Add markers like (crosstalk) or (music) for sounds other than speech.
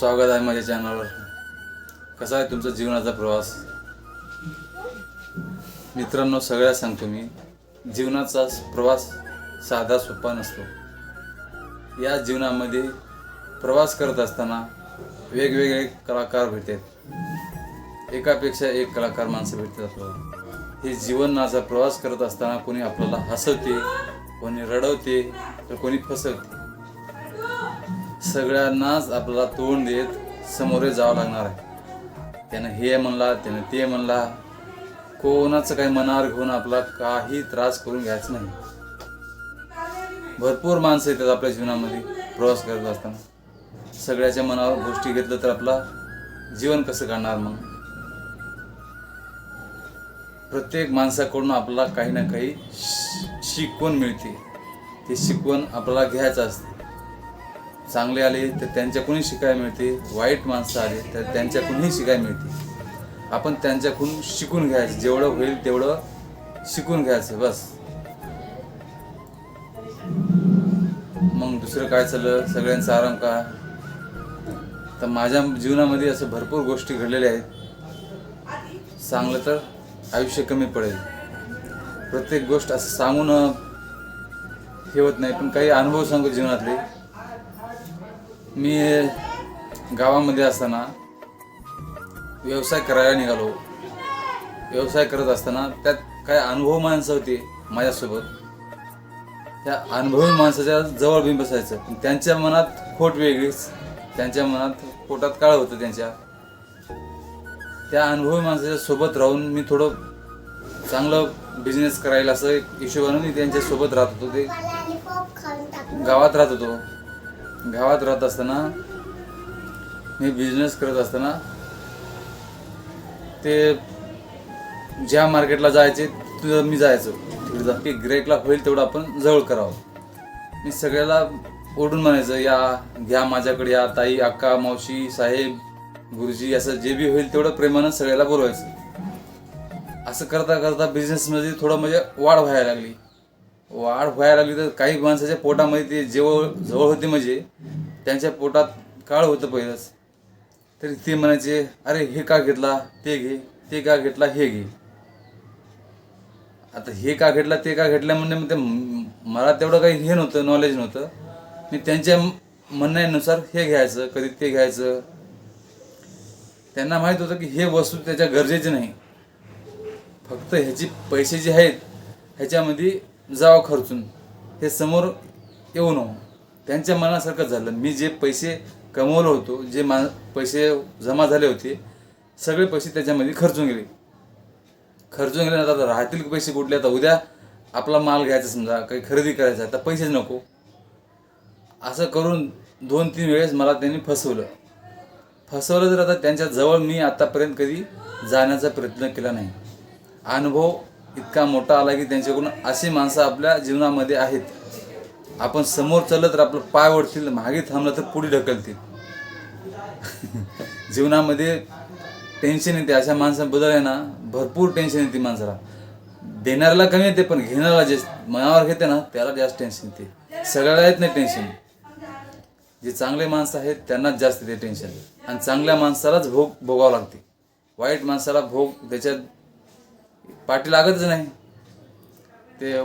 स्वागत आहे माझ्या चॅनलवर कसा आहे तुमचा जीवनाचा प्रवास? मित्रांनो सगळ्या सांगतो मी जीवनाचा प्रवास साधा सोपा नसतो. या जीवनामध्ये प्रवास करत असताना वेगवेगळे कलाकार भेटतात. एकापेक्षा एक कलाकार माणसं भेटतात आपल्याला. हे जीवनाचा प्रवास करत असताना कोणी आपल्याला हसवते कोणी रडवते तर कोणी फसवते. सगळ्यांनाच आपल्याला तोंड देत समोरे जावं लागणार आहे. त्यानं हे म्हणला त्यानं ते म्हणला. कोणाचं काही मनावर घेऊन आपला काही त्रास करून घ्यायचं नाही. भरपूर माणसं येतात आपल्या जीवनामध्ये प्रवास करत असताना. सगळ्याच्या मनावर गोष्टी घेतलं तर आपला जीवन कसं काढणार मग? प्रत्येक माणसाकडून आपल्याला काही ना काही शिकवण मिळते. ते शिकवण आपल्याला घ्यायचं असते. चांगले आले तर त्यांच्याकडूनही शिकायला मिळते. वाईट माणसं आले तर त्यांच्याकडूनही शिकायला मिळते. आपण त्यांच्याकडून शिकून घ्यायचं. जेवढं होईल तेवढं शिकून घ्यायचं बस. मग दुसरं काय चाललं? सगळ्यांचा आराम का? तर माझ्या जीवनामध्ये असं भरपूर गोष्टी घडलेल्या आहेत. सांगलं तर आयुष्य कमी पडेल. प्रत्येक गोष्ट असं सांगून हे होत नाही. पण काही अनुभव सांगू जीवनातले. मी गावामध्ये असताना व्यवसाय करायला निघालो. व्यवसाय करत असताना त्यात काही अनुभव माणसं होते माझ्यासोबत. त्या अनुभवी माणसाच्या जवळ मी बसायचं. त्यांच्या मनात खोट वेगळीच त्यांच्या मनात पोटात काळ होतं त्यांच्या. त्या अनुभवी माणसाच्या सोबत राहून मी थोडं चांगलं बिझनेस करायला असं एक हिशोबानं मी त्यांच्यासोबत राहत होतो. ते गावात राहत होतो. गावात राहत असताना मी बिझनेस करत असताना ते ज्या मार्केटला जायचे तिथं मी जायचो. तिकडे की ग्रेकला होईल तेवढं आपण जवळ करावं. मी सगळ्याला ओढून म्हणायचं या घ्या माझ्याकडे या ताई अक्का मावशी साहेब गुरुजी असं जे बी होईल तेवढं प्रेमानं सगळ्याला बोलवायचं. असं करता करता बिझनेसमध्ये थोडं म्हणजे वाढ व्हायला लागली. वाढ व्हायला लागली तर काही माणसाच्या पोटामध्ये ते जेवळ जवळ होते म्हणजे त्यांच्या पोटात काळ होतं पहिलंच. तरी ते म्हणायचे अरे हे का घेतला? ते घे. ते का घेतला? हे घे. आता हे का घेतला? ते का घेतलं म्हणजे मग ते मला तेवढं काही हे नव्हतं नॉलेज नव्हतं. मी त्यांच्या म्हणण्यानुसार हे घ्यायचं कधी ते घ्यायचं. त्यांना माहीत होतं की हे वस्तू त्याच्या गरजेची नाही. फक्त ह्याची पैसे जे आहेत ह्याच्यामध्ये जावं खर्चून. हे समोर येऊ नको. त्यांच्या मनासारखं झालं. मी जे पैसे कमवलं होतो जे मा पैसे जमा झाले होते सगळे पैसे त्याच्यामध्ये खर्चून गेले. खर्चून गेले आता राहतील पैसे कुठले? आता उद्या आपला माल घ्यायचा समजा काही खरेदी करायचा तर पैसेच नको. असं करून दोन तीन वेळेस मला त्यांनी फसवलं. फसवलं तर आता त्यांच्याजवळ मी आतापर्यंत कधी जाण्याचा प्रयत्न केला नाही. अनुभव इतका मोठा आला की त्यांच्याकडून अशी माणसं आपल्या जीवनामध्ये आहेत. आपण समोर चाललं तर आपलं पाय ओढतील मागे थांबलं तर पुढे ढकलतील. (laughs) जीवनामध्ये टेन्शन येते. अशा माणसांबद्दल आहे ना भरपूर टेन्शन येते माणसाला. देणाऱ्याला कमी येते पण घेणाऱ्याला जे मनावर घेते ना त्याला जास्त टेन्शन येते. सगळ्याला येत नाही टेन्शन जे चांगले माणसं आहेत त्यांनाच जास्त ते टेन्शन आणि चांगल्या माणसालाच भोग भोगावं लागते. वाईट माणसाला भोग त्याच्यात पाठी लागतच नाही. ते